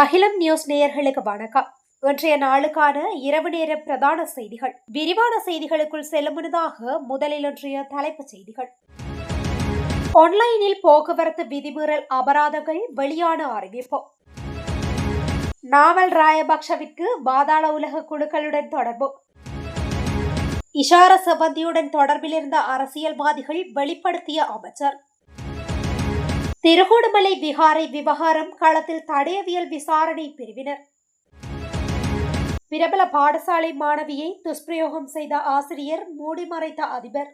அகிலம் நியூஸ் நேயர்களுக்கு வணக்கம். இன்றைய நாளுக்கான இரவு நேர பிரதான செய்திகள். விரிவான செய்திகளுக்குள் செல்லும் முன்னதாக முதலில் இன்றைய தலைப்புச் செய்திகள். ஆன்லைனில் போக்குவரத்து விதிமீறல் அபராதங்கள் வெளியான அறிவிப்பு. நாவல் ராயபக்ஷவிற்கு பாதாள உலக குழுக்களுடன் தொடர்பு. இஷார செவந்தியுடன் தொடர்பில் இருந்த அரசியல்வாதிகள் வெளிப்படுத்திய அமைச்சர். திருகோணமலை விகாரை விவகாரம் களத்தில் தடயவியல் விசாரணை பிரிவினர். பிரபல பாடசாலை மாணவியை துஷ்பிரயோகம் செய்த ஆசிரியர் மூடி மறைத்த அதிபர்.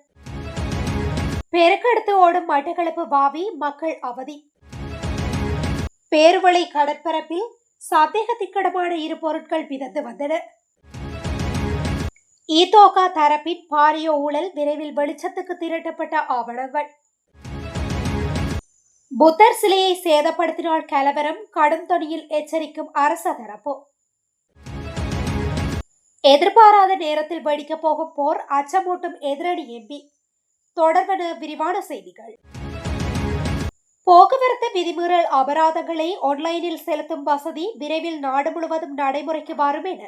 பெருக்கெடுத்து ஓடும் மட்டக்களப்பு பாவி மக்கள் அவதி. பேருவளை கடற்பரப்பில் சந்தேகத்திற்கிடமான இரு பொருட்கள் மிதந்து வந்தன. ஈதோகா தரப்பின் பாரிய ஊழல் விரைவில் வெளிச்சத்துக்கு திரட்டப்பட்ட ஆவணங்கள். புத்தர் சிலையை சேதப்படுத்தினால் கலவரம் கடும் தொனியில் எச்சரிக்கும் அரச தரப்பு. எதிர்பாராத நேரத்தில் வெடிக்கப் போகும் போர் அச்சமூட்டும் எதிரணி எம்பி. தொடர்வன விரிவான செய்திகள். போக்குவரத்து விதிமீறல் அபராதங்களை ஆன்லைனில் செலுத்தும் வசதி விரைவில் நாடு முழுவதும் நடைமுறைக்கு வரும் என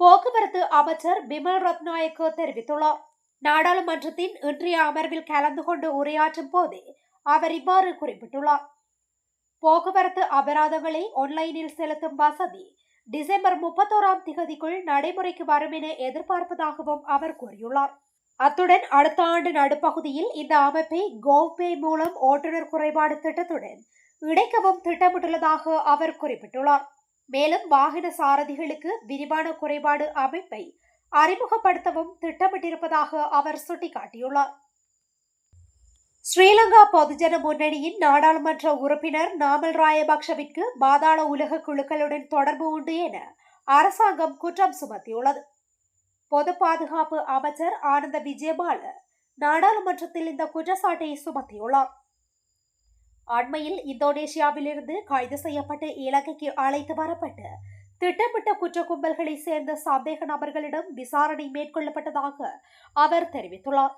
போக்குவரத்து அமைச்சர் பிமல் ரத்நாயக்க தெரிவித்துள்ளார். நாடாளுமன்றத்தின் இன்றைய அமர்வில் கலந்து கொண்டு உரையாற்றும் போதே அவர் இவ்வாறு குறிப்பிட்டுள்ளார். போக்குவரத்து அபராதங்களை ஆன்லைனில் செலுத்தும் வசதி டிசம்பர் முப்பத்தோராம் திகதிக்குள் நடைமுறைக்கு வரும் என எதிர்பார்ப்பதாகவும் அவர் கூறியுள்ளார். அத்துடன் அடுத்த ஆண்டு நடுப்பகுதியில் இந்த அமைப்பை கோவ்பே மூலம் ஓட்டுநர் குறைபாடு திட்டத்துடன் இணைக்கவும் திட்டமிட்டுள்ளதாக அவர் குறிப்பிட்டுள்ளார். மேலும் வாகன சாரதிகளுக்கு விரிவான குறைபாடு அமைப்பை அறிமுகப்படுத்தவும் திட்டமிட்டிருப்பதாக அவர் சுட்டிக்காட்டியுள்ளார். ஸ்ரீலங்கா பொதுஜன முன்னணியின் நாடாளுமன்ற உறுப்பினர் நாமல் ராயபக்ஷவிற்கு பாதாள உலக குழுக்களுடன் தொடர்பு உண்டு என அரசாங்கம் குற்றம் சுமத்தியுள்ளது. பொது பாதுகாப்பு அமைச்சர் ஆனந்த விஜயபால நாடாளுமன்றத்தில் இந்த குற்றச்சாட்டை சுமத்தியுள்ளார். அண்மையில் இந்தோனேஷியாவிலிருந்து கைது செய்யப்பட்டு இலங்கைக்கு அழைத்து வரப்பட்டு திட்டமிட்ட குற்ற கும்பல்களை சேர்ந்த சந்தேக நபர்களிடம் விசாரணை மேற்கொள்ளப்பட்டதாக அவர் தெரிவித்துள்ளார்.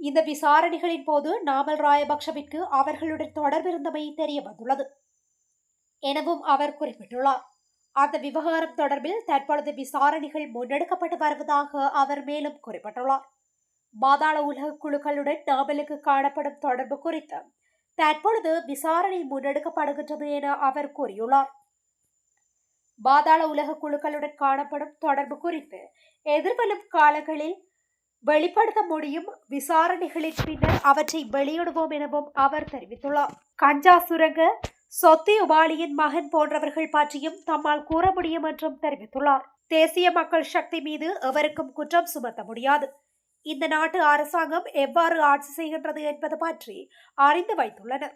இந்த விசாரணைகளின் போது நாமல் ராயபக்ஷவிற்கு அவர்களுடன் தொடர்பிருந்தமை தெரிய வந்துள்ளது. எனவும் அவர் குறிப்பிட்டுள்ளார். அந்த விவகாரம் தொடர்பில் தற்பொழுது விசாரணைகள் முன்னெடுக்கப்பட்டு வருவதாக அவர் மேலும் குறிப்பிட்டுள்ளார். பாதாள உலக குழுக்களுடன் நாமலுக்கு காணப்படும் தொடர்பு குறித்து தற்பொழுது விசாரணை முன்னெடுக்கப்படுகின்றது என அவர் கூறியுள்ளார். பாதாள உலக குழுக்களுடன் காணப்படும் தொடர்பு குறித்து எதிர்வரும் காலங்களில் வெளிப்படுத்த முடியும் விசாரணைகளின் பின்னர் அவற்றை வெளியிடுவோம் எனவும் அவர் தெரிவித்துள்ளார். கஞ்சா சுரங்க சொத்தி உபாலியின் மகன் போன்றவர்கள் பற்றியும் தம்மால் கூற முடியும் என்றும் தெரிவித்துள்ளார். தேசிய மக்கள் சக்தி மீது எவருக்கும் குற்றம் சுமத்த முடியாது. இந்த நாட்டு அரசாங்கம் எவ்வாறு ஆட்சி செய்கின்றது என்பது பற்றி அறிந்து வைத்துள்ளனர்.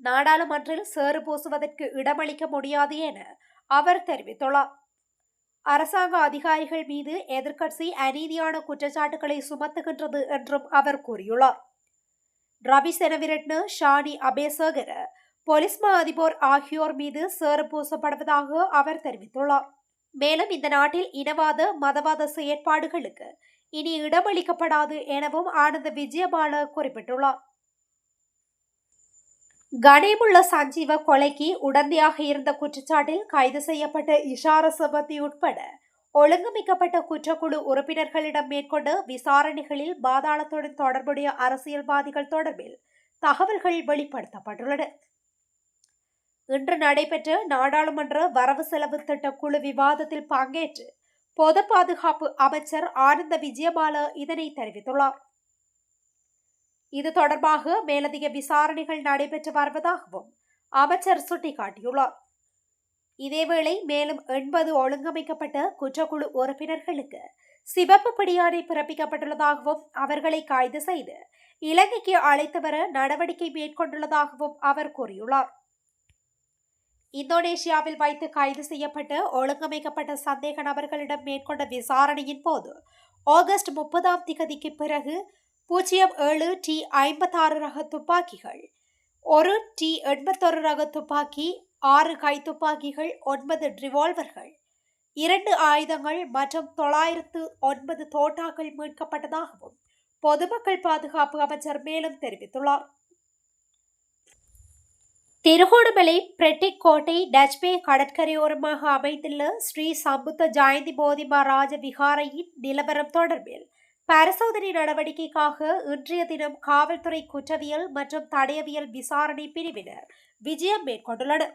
நாடாளுமன்றில் சேறு பூசுவதற்கு இடமளிக்க முடியாது என அவர் தெரிவித்துள்ளார். அரசாங்க அதிகாரிகள் மீது எதிர்க்கட்சி அநீதியான குற்றச்சாட்டுகளை சுமத்துகின்றது என்றும் அவர் கூறியுள்ளார். ரவி செனவிரட்ன ஷானி அபேசகர போலீஸ் மா அதிபர் ஆகியோர் மீது சேறு பூசப்படுவதாக அவர் தெரிவித்துள்ளார். மேலும் இந்த நாட்டில் இனவாத மதவாத செயற்பாடுகளுக்கு இனி இடமளிக்கப்படாது எனவும் ஆனந்த விஜயபால குறிப்பிட்டுள்ளார். கனிமுள்ள சஞ்சீவ கொலைக்கு உடந்தையாக இருந்த குற்றச்சாட்டில் கைது செய்யப்பட்ட இஷார சபதி உட்பட ஒழுங்கமைக்கப்பட்ட குற்றக்குழு உறுப்பினர்களிடம் மேற்கொண்ட விசாரணைகளில் பாதாளத்துடன் தொடர்புடைய அரசியல்வாதிகள் தொடர்பில் தகவல்கள் வெளிப்படுத்தப்பட்டுள்ளன. இன்று நடைபெற்ற நாடாளுமன்ற வரவு செலவு திட்ட குழு விவாதத்தில் பங்கேற்று பொது பாதுகாப்பு அமைச்சர் ஆனந்த விஜயபால இதனை தெரிவித்துள்ளார். இது தொடர்பாக மேலதிக விசாரணைகள் நடைபெற்று வருவதாகவும் அமைச்சர் சுட்டிக்காட்டியுள்ளார். இதேவேளை மேலும் எண்பது ஒழுங்கமைக்கப்பட்ட குற்றக்குழு உறுப்பினர்களுக்கு சிவப்பு பிடியாணை பிறப்பிக்கப்பட்டுள்ளதாகவும் அவர்களை கைது செய்து இலங்கைக்கு அழைத்து வர நடவடிக்கை மேற்கொண்டுள்ளதாகவும் அவர் கூறியுள்ளார். இந்தோனேஷியாவில் வைத்து கைது செய்யப்பட்டு ஒழுங்கமைக்கப்பட்ட சந்தேக நபர்களிடம் மேற்கொண்ட விசாரணையின் போது ஆகஸ்ட் முப்பதாம் திகதிக்கு பிறகு பூஜ்ஜியம் ஏழு டி ஐம்பத்தாறு ரக துப்பாக்கிகள் ஒரு டி எண்பத்தொரு ரக துப்பாக்கி ஆறு கை துப்பாக்கிகள் ஒன்பது ரிவால்வர்கள் இரண்டு ஆயுதங்கள் மற்றும் தொள்ளாயிரத்து ஒன்பது தோட்டாக்கள் மீட்கப்பட்டதாகவும் பொதுமக்கள் பாதுகாப்பு அமைச்சர் மேலும் தெரிவித்துள்ளார். திருகோணமலை பிரெட்டிக் கோட்டை டச்பே கடற்கரையோரமாக அமைந்துள்ள ஸ்ரீ சம்புத்த ஜெயந்தி போதிமா ராஜ விகாரையின் நிலவரம் தொடர்பில் பரிசோதனை நடவடிக்கைக்காக இன்றைய தினம் காவல்துறை குற்றவியல் மற்றும் தடயவியல் விசாரணை பிரிவினர் விஜயம் மேற்கொண்டுள்ளனர்.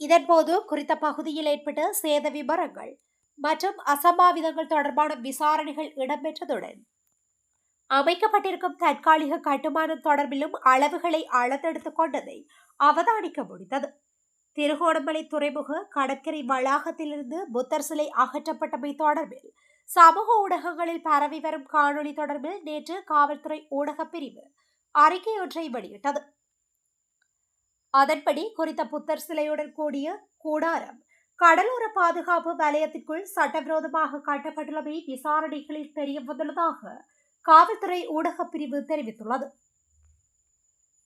இதன்போது குறித்த பகுதியில் ஏற்பட்ட சேத விபரங்கள் மற்றும் அசம்பாவிதங்கள் தொடர்பான விசாரணைகள் இடம்பெற்றதுடன் அமைக்கப்பட்டிருக்கும் தற்காலிக கட்டுமானம் தொடர்பிலும் அளவுகளை அளந்தெடுத்துக் கொண்டதை அவதானிக்க முடிந்தது. திருகோணமலை துறைமுக கடற்கரை வளாகத்திலிருந்து புத்தர் சிலை அகற்றப்பட்டமை தொடர்பில் சமூக ஊடகங்களில் பரவி வரும் காணொளி தொடர்பில் நேற்று காவல்துறை ஊடகப் பிரிவு அறிக்கை ஒன்றை வெளியிட்டது. அதன்படி குறித்த புத்தர் சிலையுடன் கூடிய கூடாரம் கடலோர பாதுகாப்பு வலயத்திற்குள் சட்டவிரோதமாக கட்டப்பட்டுள்ளமை விசாரணைகளில் தெரிய வந்துள்ளதாக காவல்துறை ஊடகப் பிரிவு தெரிவித்துள்ளது.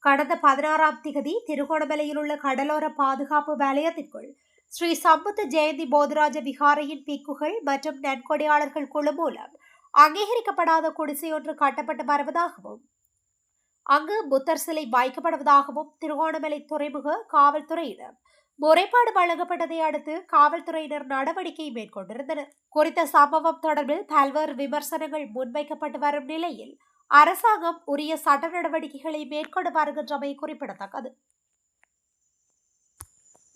கடந்த பதினாறாம் திகதி திருகோணமலையில் உள்ள கடலோர பாதுகாப்பு வலயத்திற்குள் ஸ்ரீ சம்பத்து ஜெயந்தி போதராஜ விகாரையின் பிக்குகள் மற்றும் நன்கொடையாளர்கள் குழு மூலம் அங்கீகரிக்கப்படாத குடிசை ஒன்று கட்டப்பட்டு வருவதாகவும் அங்கு புத்தர் சிலை வைக்கப்படுவதாகவும் திருகோணமலை துறைமுக காவல்துறையிடம் முறைப்பாடு வழங்கப்பட்டதை அடுத்து காவல்துறையினர் நடவடிக்கை மேற்கொண்டிருந்தனர். குறித்த சம்பவம் தொடர்பில் பல்வேறு விமர்சனங்கள் முன்வைக்கப்பட்டு வரும் நிலையில் அரசாங்கம் உரிய சட்ட நடவடிக்கைகளை மேற்கொண்டு வருகின்றமை குறிப்பிடத்தக்கது.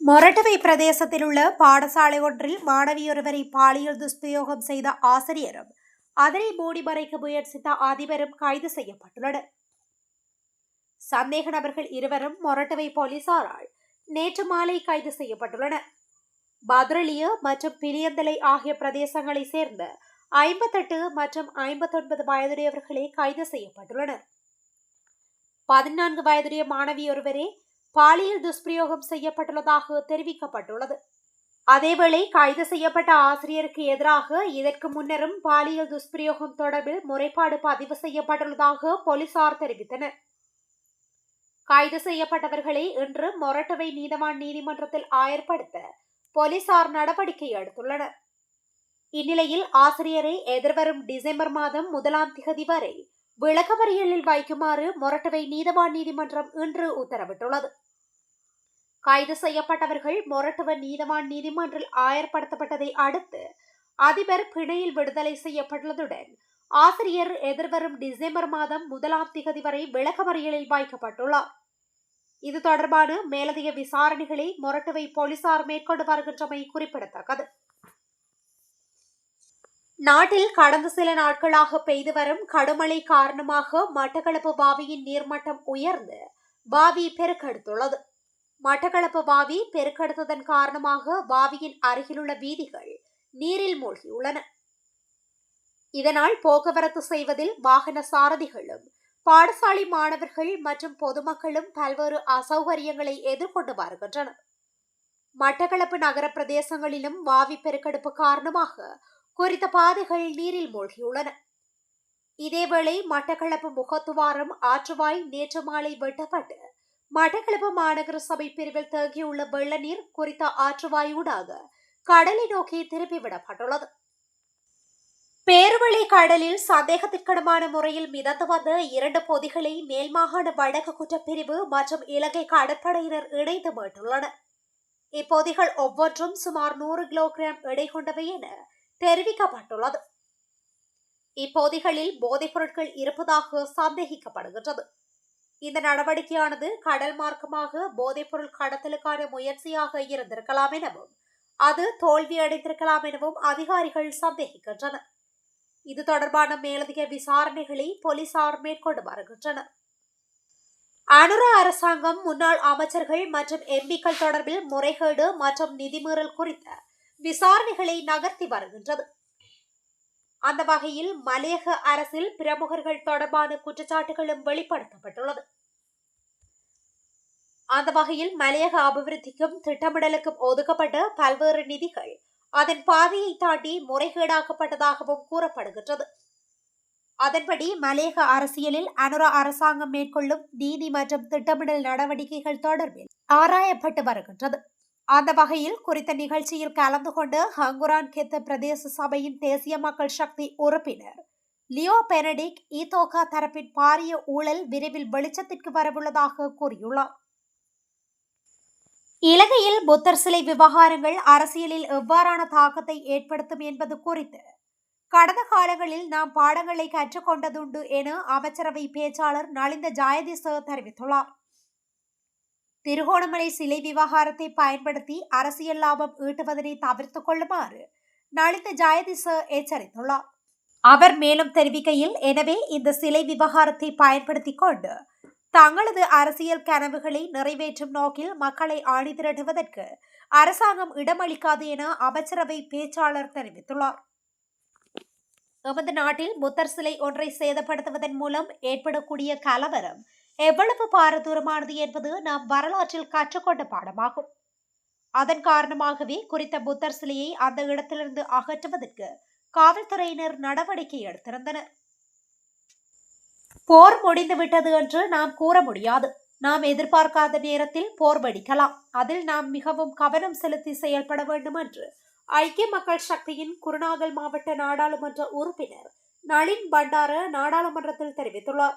மொரட்டவை பிரதேசத்தில் உள்ள பாடசாலை ஒன்றில் மாணவியொருவரை பாலியல் துஷ்பிரயோகம் செய்த ஆசிரியரும் அதனை மூடி மறைக்க முயற்சித்த அதிபரும் கைது செய்யப்பட்டுள்ளனர். சந்தேக நபர்கள் இருவரும் மொரட்டவை போலீசாரால் நேற்று மாலை கைது செய்யப்பட்டுள்ளனர். பத்ரலிய மற்றும் பிலியந்தலை ஆகிய பிரதேசங்களை சேர்ந்த ஐம்பத்தெட்டு மற்றும் ஐம்பத்தொன்பது வயதுடையவர்களே கைது செய்யப்பட்டுள்ளனர். பதினான்கு வயதுடைய மாணவியொருவரே பாலியல் துஷ்பிரயோகம் செய்யப்பட்டுள்ளதாக தெரிவிக்கப்பட்டுள்ளது. அதேவேளை கைது செய்யப்பட்ட ஆசிரியருக்கு எதிராக இதற்கு முன்னரும் பாலியல் துஷ்பிரயோகம் தொடர்பில் முறைப்பாடு பதிவு செய்யப்பட்டுள்ளதாக போலீசார் தெரிவித்தனர். கைது செய்யப்பட்டவர்களை இன்று மொரட்டவை நீதவான் நீதிமன்றத்தில் ஆயர்படுத்த போலீசார் நடவடிக்கை எடுத்துள்ளனர். இந்நிலையில் ஆசிரியரை எதிர்வரும் டிசம்பர் மாதம் முதலாம் திகதி வரை விளக்கமறியலில் வைக்குமாறு மொரட்டவை நீதவான் நீதிமன்றம் இன்று உத்தரவிட்டுள்ளது. கைது செய்யப்பட்டவர்கள் மொரட்டுவ நீதவான் நீதிமன்றில் ஆயர்படுத்தப்பட்டதை அடுத்து அதிபர் பிணையில் விடுதலை செய்யப்பட்டுள்ளதுடன் ஆசிரியர் எதிர்வரும் டிசம்பர் மாதம் முதலாம் திகதி வரை விளக்கமறியலில் வைக்கப்பட்டுள்ளார். இது தொடர்பான மேலதிக விசாரணைகளை மொரட்டுவை போலீசார் மேற்கொண்டு வருகின்றமை குறிப்பிடத்தக்கது. நாட்டில் கடந்த சில நாட்களாக பெய்து வரும் கடுமழை காரணமாக மட்டக்களப்பு பாவியின் நீர்மட்டம் உயர்ந்து பாவி பெருக்கெடுத்துள்ளது. மட்டக்களப்பு பாவி பெருக்கெடுத்ததன் காரணமாக பாவியின் அருகிலுள்ள வீதிகள் நீரில் மூழ்கியுள்ளன. இதனால் போக்குவரத்து செய்வதில் வாகன சாரதிகளும் பாடசாலை மாணவர்கள் மற்றும் பொதுமக்களும் பல்வேறு அசௌகரியங்களை எதிர்கொண்டு வருகின்றனர். மட்டக்களப்பு நகர பிரதேசங்களிலும் வாவி பெருக்கெடுப்பு காரணமாக குறித்த பாதைகள் நீரில் மூழ்கியுள்ளன. இதேவேளை மட்டக்களப்பு முகத்துவாரம் ஆற்றுவாய் நேற்று மாலை வெட்டப்பட்டு மட்டக்களப்பு மாநகர சபை பிரிவில் தேங்கியுள்ள வெள்ள நீர் குறித்த ஆற்றுவாயூடாக கடலை நோக்கி திருப்பிவிடப்பட்டுள்ளது பேர்வழி கடலில் சந்தேகத்திற்கிடமான முறையில் மிதந்து வந்த இரண்டு பொதிகளை மேல் மாகாண வடக்கு குற்றப்பிரிவு மற்றும் இலங்கை கடற்படையினர் இணைந்து மீட்டுள்ளனர். இப்பொதிகள் ஒவ்வொன்றும் சுமார் நூறு கிலோகிராம் எடை கொண்டவை என தெரிவிக்கப்பட்டுள்ளது. இப்பொதிகளில் போதைப் பொருட்கள் இருப்பதாக சந்தேகிக்கப்படுகின்றது. இந்த நடவடிக்கையானது கடல் மார்க்கமாக போதைப்பொருள் கடத்தலுக்கான முயற்சியாக இருந்திருக்கலாம் எனவும் அது தோல்வியடைந்திருக்கலாம் எனவும் அதிகாரிகள் சந்தேகிக்கின்றனர். இது தொடர்பான மேலதிக விசாரணைகளை போலீசார் மேற்கொண்டு வருகின்றனர். அனுர அரசாங்கம் முன்னாள் அமைச்சர்கள் மற்றும் எம்பிக்கள் தொடர்பில் முறைகேடு மற்றும் நிதிமீறல் குறித்த விசாரணைகளை நகர்த்தி வருகின்றது. அந்த வகையில் மலையக அரசில் பிரமுகர்கள் தொடர்பான குற்றச்சாட்டுகளும் வெளிப்படுத்தப்பட்டுள்ளது. அந்த வகையில் மலையக அபிவிருத்திக்கும் திட்டமிடலுக்கும் ஒதுக்கப்பட்ட பல்வேறு நிதிகள் அதன் பாதையை தாண்டி முறைகேடாக்கப்பட்டதாகவும் கூறப்படுகின்றது. அதன்படி மலையக அரசியலில் அனுரா அரசாங்கம் மேற்கொள்ளும் நீதி மற்றும் திட்டமிடல் நடவடிக்கைகள் தொடர்பில் ஆராயப்பட்டு வருகின்றது. அந்த வகையில் குறித்த நிகழ்ச்சியில் கலந்து கொண்டு ஹங்குரான் கெத்த பிரதேச சபையின் தேசிய மக்கள் சக்தி உறுப்பினர் லியோ பெனடிக் ஈதோகா தரப்பின் பாரிய ஊழல் விரைவில் வெளிச்சத்திற்கு வரவுள்ளதாக கூறியுள்ளார். இலங்கையில் புத்தர் சிலை விவகாரங்கள் அரசியலில் எவ்வாறான தாக்கத்தை ஏற்படுத்தும் என்பது குறித்து. கடந்த காலங்களில் நாம் பாடங்களை கற்றுக்கொண்டதுண்டு என அமைச்சரவை பேச்சாளர் நலிந்த ஜாயதிச தெரிவித்துள்ளார். திருகோணமலை சிலை விவகாரத்தை பயன்படுத்தி அரசியல் லாபம் ஈட்டுவதனை தவிர்த்துக் கொள்ளுமாறு நலிந்த ஜாயதிச எச்சரித்துள்ளார். அவர் மேலும் தெரிவிக்கையில் எனவே இந்த சிலை விவகாரத்தை பயன்படுத்திக் கொண்டு தங்களது அரசியல் கனவுகளை நிறைவேற்றும் நோக்கில் மக்களை ஆணி திரட்டுவதற்கு அரசாங்கம் இடமளிக்காது என அமைச்சரவை பேச்சாளர் தெரிவித்துள்ளார். எமது நாட்டில் புத்தர் சிலை ஒன்றை சேதப்படுத்துவதன் மூலம் ஏற்படக்கூடிய கலவரம் எவ்வளவு பாரதூரமானது என்பது நாம் வரலாற்றில் கற்றுக்கொண்ட பாடமாகும். அதன் காரணமாகவே குறித்த புத்தர் சிலையை அந்த இடத்திலிருந்து அகற்றுவதற்கு காவல்துறையினர் நடவடிக்கை எடுத்திருந்தனர். போர் முடிந்துவிட்டது என்று நாம் கூற முடியாது. நாம் எதிர்பார்க்காத நேரத்தில் போர் வெடிக்கலாம். அதில் நாம் மிகவும் கவனம் செலுத்தி செயல்பட வேண்டும் என்று ஐக்கிய மக்கள் சக்தியின் குருநாகல் மாவட்ட நாடாளுமன்ற உறுப்பினர் நளின் பண்டார நாடாளுமன்றத்தில் தெரிவித்துள்ளார்.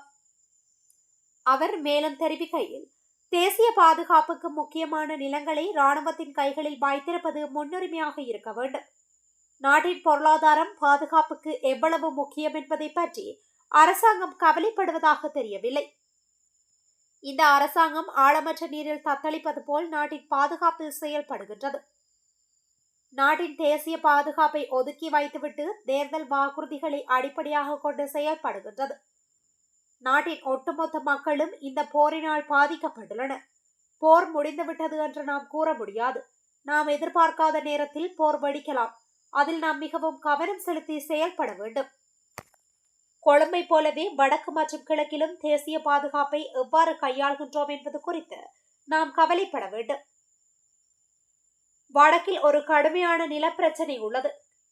அவர் மேலும் தெரிவிக்கையில் தேசிய பாதுகாப்புக்கு முக்கியமான நிலங்களை இராணுவத்தின் கைகளில் வைத்திருப்பது முன்னுரிமையாக இருக்க வேண்டும். நாட்டின் பொருளாதாரம் பாதுகாப்புக்கு எவ்வளவு முக்கியம் என்பதை பற்றி அரசாங்கம் கவலைப்படுவதாக தெரியவில்லை. இந்த அரசாங்கம் ஆழமற்ற நீரில் தத்தளிப்பது போல் நாட்டின் பாதுகாப்பில் செயல்படுகின்றது. நாட்டின் தேசிய பாதுகாப்பை ஒதுக்கி வைத்துவிட்டு தேர்தல் வாக்குறுதிகளை அடிப்படையாக கொண்டு செயல்படுகின்றது. நாட்டின் ஒட்டுமொத்த மக்களும் இந்த போரினால் பாதிக்கப்பட்டுள்ளனர். போர் முடிந்துவிட்டது என்று நாம் கூற முடியாது. நாம் எதிர்பார்க்காத நேரத்தில் போர் வெடிக்கலாம். அதில் நாம் மிகவும் கவனம் செலுத்தி செயல்பட வேண்டும். கொழும்பை போலவே வடக்கு மற்றும் கிழக்கிலும் தேசிய பாதுகாப்பை எவ்வாறு கையாள்கின்றோம் என்பது குறித்து நாம் கவலைப்பட வேண்டும். வடக்கில் ஒரு கடுமையான நிலப்பிரச்சனை உள்ளது.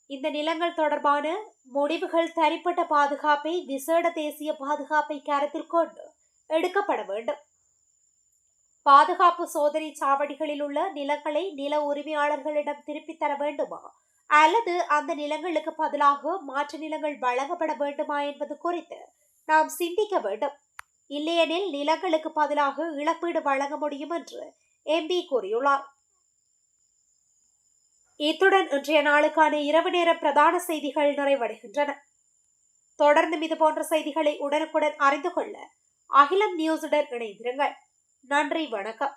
இந்த நிலங்கள் தொடர்பான முடிவுகள் தனிப்பட்ட பாதுகாப்பை விசேட தேசிய பாதுகாப்பை கருத்தில் கொண்டு எடுக்கப்பட வேண்டும். பாதுகாப்பு சோதனை சாவடிகளில் உள்ள நிலங்களை நில உரிமையாளர்களிடம் திருப்பித் தர வேண்டுமா? அல்லது அந்த நிலங்களுக்கு பதிலாக மாற்று நிலங்கள் வழங்கப்பட வேண்டுமா என்பது குறித்து நாம் சிந்திக்க வேண்டும். இல்லையெனில் நிலங்களுக்கு பதிலாக இழப்பீடு வழங்க முடியும் என்று எம்பி கூறியுள்ளார். இத்துடன் இன்றைய நாளுக்கான இரவு நேர பிரதான செய்திகள் நிறைவடைகின்றன. தொடர்ந்து இது போன்ற செய்திகளை உடனுக்குடன் அறிந்து கொள்ள அகிலம் நியூஸுடன் இணைந்திருங்கள். நன்றி வணக்கம்.